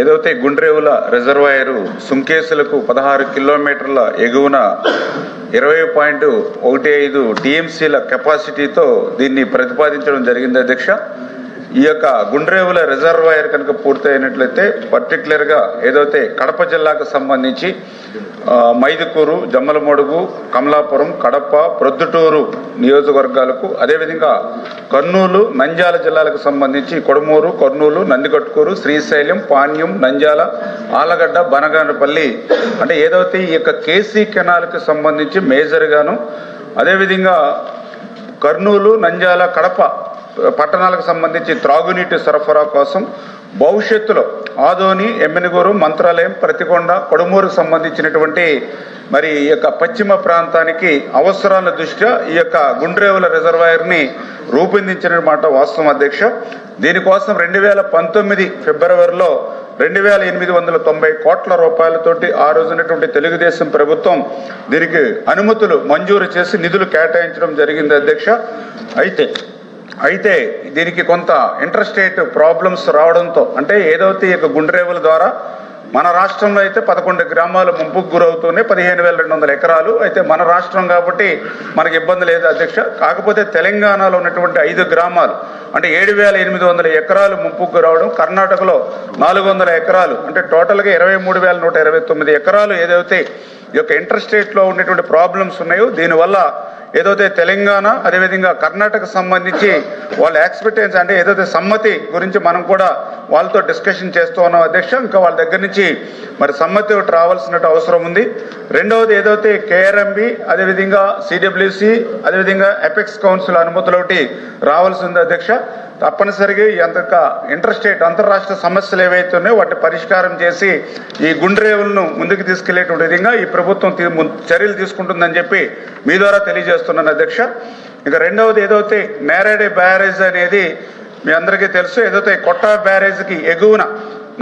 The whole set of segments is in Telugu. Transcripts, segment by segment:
ఏదైతే గుండ్రేవుల రిజర్వాయరు సుంకేసులకు పదహారు కిలోమీటర్ల ఎగువన ఇరవై పాయింట్ ఒకటి ఐదు టీఎంసీల కెపాసిటీతో దీన్ని ప్రతిపాదించడం జరిగింది అధ్యక్ష. ఈ యొక్క గుండ్రేవుల రిజర్వాయర్ కనుక పూర్తయినట్లయితే పర్టికులర్గా ఏదైతే కడప జిల్లాకు సంబంధించి మైదుకూరు జమ్మలమడుగు కమలాపురం కడప ప్రొద్దుటూరు నియోజకవర్గాలకు అదేవిధంగా కర్నూలు నంద్యాల జిల్లాలకు సంబంధించి కొడమూరు కర్నూలు నందికట్టుకూరు శ్రీశైలం పాణ్యం నంద్యాల ఆలగడ్డ బనగానపల్లి అంటే ఏదైతే ఈ యొక్క కేసీ కెనాల్కి సంబంధించి మేజర్గాను అదేవిధంగా కర్నూలు నంద్యాల కడప పట్టణాలకు సంబంధించి త్రాగునీటి సరఫరా కోసం భవిష్యత్తులో ఆదోని ఎమ్మినగూరు మంత్రాలయం ప్రతికొండ కొడుమూరుకు సంబంధించినటువంటి మరి ఈ యొక్క పశ్చిమ ప్రాంతానికి అవసరాల దృష్ట్యా ఈ యొక్క గుండ్రేవుల రిజర్వాయర్ని రూపొందించిన మాట వాస్తవం అధ్యక్ష. దీనికోసం రెండు వేల పంతొమ్మిది ఫిబ్రవరిలో రెండు వేల ఎనిమిది వందల తొంభై కోట్ల రూపాయలతోటి ఆ రోజునటువంటి తెలుగుదేశం ప్రభుత్వం దీనికి అనుమతులు మంజూరు చేసి నిధులు కేటాయించడం జరిగింది అధ్యక్ష. అయితే అయితే దీనికి కొంత ఇంటర్స్టేట్ ప్రాబ్లమ్స్ రావడంతో అంటే ఏదైతే ఈ యొక్క గుండ్రేవుల ద్వారా మన రాష్ట్రంలో అయితే పదకొండు గ్రామాలు ముంపుకు గురవుతూనే పదిహేను వేల రెండు వందల ఎకరాలు అయితే మన రాష్ట్రం కాబట్టి మనకి ఇబ్బంది లేదు అధ్యక్ష. కాకపోతే తెలంగాణలో ఉన్నటువంటి ఐదు గ్రామాలు అంటే ఏడు వేల ఎనిమిది వందల ఎకరాలు ముంపుకు గురవడం కర్ణాటకలో నాలుగు వందల ఎకరాలు అంటే టోటల్గా ఇరవై మూడు వేల నూట ఇరవై తొమ్మిది ఎకరాలు ఏదైతే ఈ యొక్క ఇంటర్స్టేట్లో ఉన్నటువంటి ప్రాబ్లమ్స్ ఉన్నాయో దీనివల్ల ఏదైతే తెలంగాణ అదేవిధంగా కర్ణాటక సంబంధించి వాళ్ళ ఎక్స్పెక్టెన్స్ అంటే ఏదైతే సమ్మతి గురించి మనం కూడా వాళ్ళతో డిస్కషన్ చేస్తూ ఉన్నాం అధ్యక్ష ఇంకా వాళ్ళ దగ్గర నుంచి మరి సమ్మతి ఒకటి రావాల్సినట్టు అవసరం ఉంది. రెండవది ఏదైతే కేఆర్ఎంబి అదేవిధంగా సిడబ్ల్యూసి అదేవిధంగా ఎపెక్స్ కౌన్సిల్ అనుమతులు ఒకటి రావాల్సి ఉంది అధ్యక్ష. తప్పనిసరిగా ఎంత ఇంటర్స్టేట్ అంతర్రాష్ట్ర సమస్యలు ఏవైతే ఉన్నాయో వాటిని పరిష్కారం చేసి ఈ గుండ్రేవులను ముందుకు తీసుకెళ్ళేటువంటి విధంగా ఈ ప్రభుత్వం చర్యలు తీసుకుంటుందని చెప్పి మీ ద్వారా తెలియజేస్తున్నాను అధ్యక్ష. ఇక రెండవది ఏదైతే నేరేడే బ్యారేజ్ అనేది మీ అందరికీ తెలుసు ఏదైతే కొట్ట బ్యారేజ్కి ఎగువన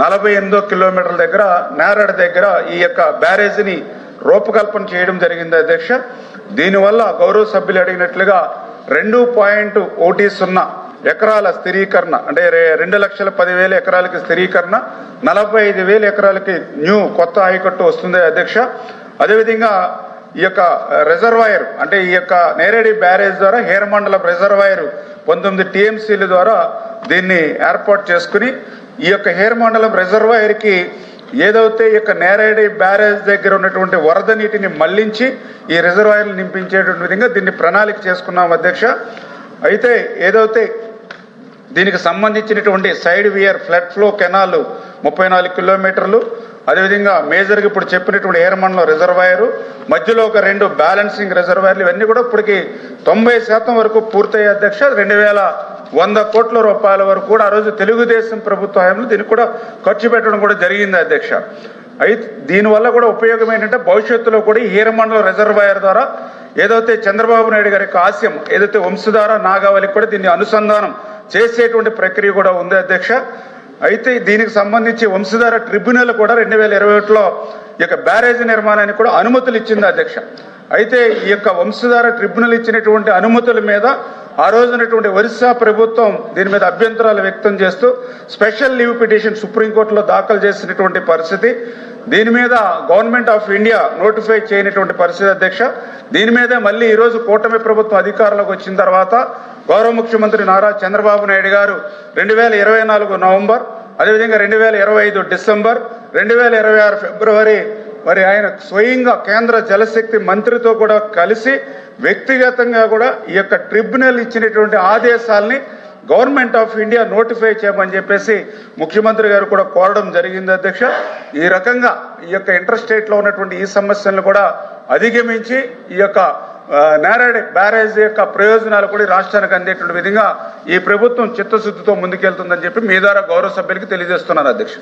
నలభై ఎనిమిదో కిలోమీటర్ల దగ్గర నేరడ దగ్గర ఈ యొక్క బ్యారేజ్ని రూపకల్పన చేయడం జరిగింది అధ్యక్ష. దీనివల్ల గౌరవ సభ్యులు అడిగినట్లుగా రెండు పాయింట్ ఒకటి సున్నా ఎకరాల స్థిరీకరణ అంటే రెండు లక్షల పదివేల ఎకరాలకి స్థిరీకరణ నలభై ఐదు వేల ఎకరాలకి న్యూ కొత్త ఆయకట్టు వస్తుంది అధ్యక్ష. అదేవిధంగా ఈ యొక్క రిజర్వాయర్ అంటే ఈ యొక్క నేరేడి బ్యారేజ్ ద్వారా హేరమండలం రిజర్వాయర్ పంతొమ్మిది టీఎంసీల ద్వారా దీన్ని ఏర్పాటు చేసుకుని ఈ యొక్క హేరమండలం రిజర్వాయర్కి ఏదైతే ఈ యొక్క నేరేడి బ్యారేజ్ దగ్గర ఉన్నటువంటి వరద నీటిని మళ్ళించి ఈ రిజర్వాయర్లు నింపించేటువంటి విధంగా దీన్ని ప్రణాళిక చేసుకున్నాం అధ్యక్ష. అయితే ఏదైతే దీనికి సంబంధించినటువంటి side weir flood flow canal ముప్పై నాలుగు కిలోమీటర్లు. అదేవిధంగా మేజర్గా ఇప్పుడు చెప్పినటువంటి ఏరమండలం రిజర్వాయరు మధ్యలో ఒక రెండు బ్యాలెన్సింగ్ రిజర్వాయర్లు ఇవన్నీ కూడా ఇప్పటికి తొంభై శాతం వరకు పూర్తయ్యే అధ్యక్ష రెండు వేల వంద కోట్ల రూపాయల వరకు కూడా ఆ రోజు తెలుగుదేశం ప్రభుత్వ హయాంలో దీనికి కూడా ఖర్చు పెట్టడం కూడా జరిగింది అధ్యక్ష. అయితే దీనివల్ల కూడా ఉపయోగం ఏంటంటే భవిష్యత్తులో కూడా ఈరమండల రిజర్వాయర్ ద్వారా ఏదైతే చంద్రబాబు నాయుడు గారి యొక్క ఆశయం ఏదైతే వంశధార నాగావళికి కూడా దీన్ని అనుసంధానం చేసేటువంటి ప్రక్రియ కూడా ఉంది అధ్యక్ష. అయితే దీనికి సంబంధించి వంశధార ట్రిబ్యునల్ కూడా రెండు వేల ఇరవై ఒకటిలో ఈ యొక్క బ్యారేజ్ నిర్మాణానికి కూడా అనుమతులు ఇచ్చింది అధ్యక్ష. అయితే ఈ యొక్క వంశధార ట్రిబ్యునల్ ఇచ్చినటువంటి అనుమతుల మీద ఆ రోజునటువంటి ఒరిస్సా ప్రభుత్వం దీని మీద అభ్యంతరాలు వ్యక్తం చేస్తూ స్పెషల్ లీవ్ పిటిషన్ సుప్రీంకోర్టులో దాఖలు చేసినటువంటి పరిస్థితి. దీని మీద గవర్నమెంట్ ఆఫ్ ఇండియా నోటిఫై చేయనటువంటి పరిస్థితి అధ్యక్ష. దీని మీద మళ్ళీ ఈరోజు కూటమి ప్రభుత్వం అధికారంలోకి వచ్చిన తర్వాత గౌరవ ముఖ్యమంత్రి నారా చంద్రబాబు నాయుడు గారు రెండు వేల ఇరవై నాలుగు నవంబర్ అదేవిధంగా రెండు వేల ఇరవై ఐదు డిసెంబర్ రెండు వేల ఇరవై ఆరు ఫిబ్రవరి మరి ఆయన స్వయంగా కేంద్ర జలశక్తి మంత్రితో కూడా కలిసి వ్యక్తిగతంగా కూడా ఈ యొక్క ట్రిబ్యునల్ ఇచ్చినటువంటి ఆదేశాల్ని గవర్నమెంట్ ఆఫ్ ఇండియా నోటిఫై చేయమని చెప్పేసి ముఖ్యమంత్రి గారు కూడా కోరడం జరిగింది అధ్యక్ష. ఈ రకంగా ఈ యొక్క ఇంటర్స్టేట్లో ఉన్నటువంటి ఈ సమస్యలను కూడా అధిగమించి ఈ యొక్క ఆ, బ్యారేజ్ యొక్క ప్రయోజనాలు కూడా రాష్ట్రానికి అందేటువంటి విధంగా ఈ ప్రభుత్వం చిత్తశుద్ధితో ముందుకెళ్తుందని చెప్పి మీ ద్వారా గౌరవ సభ్యులకి తెలియజేస్తున్నాను అధ్యక్ష.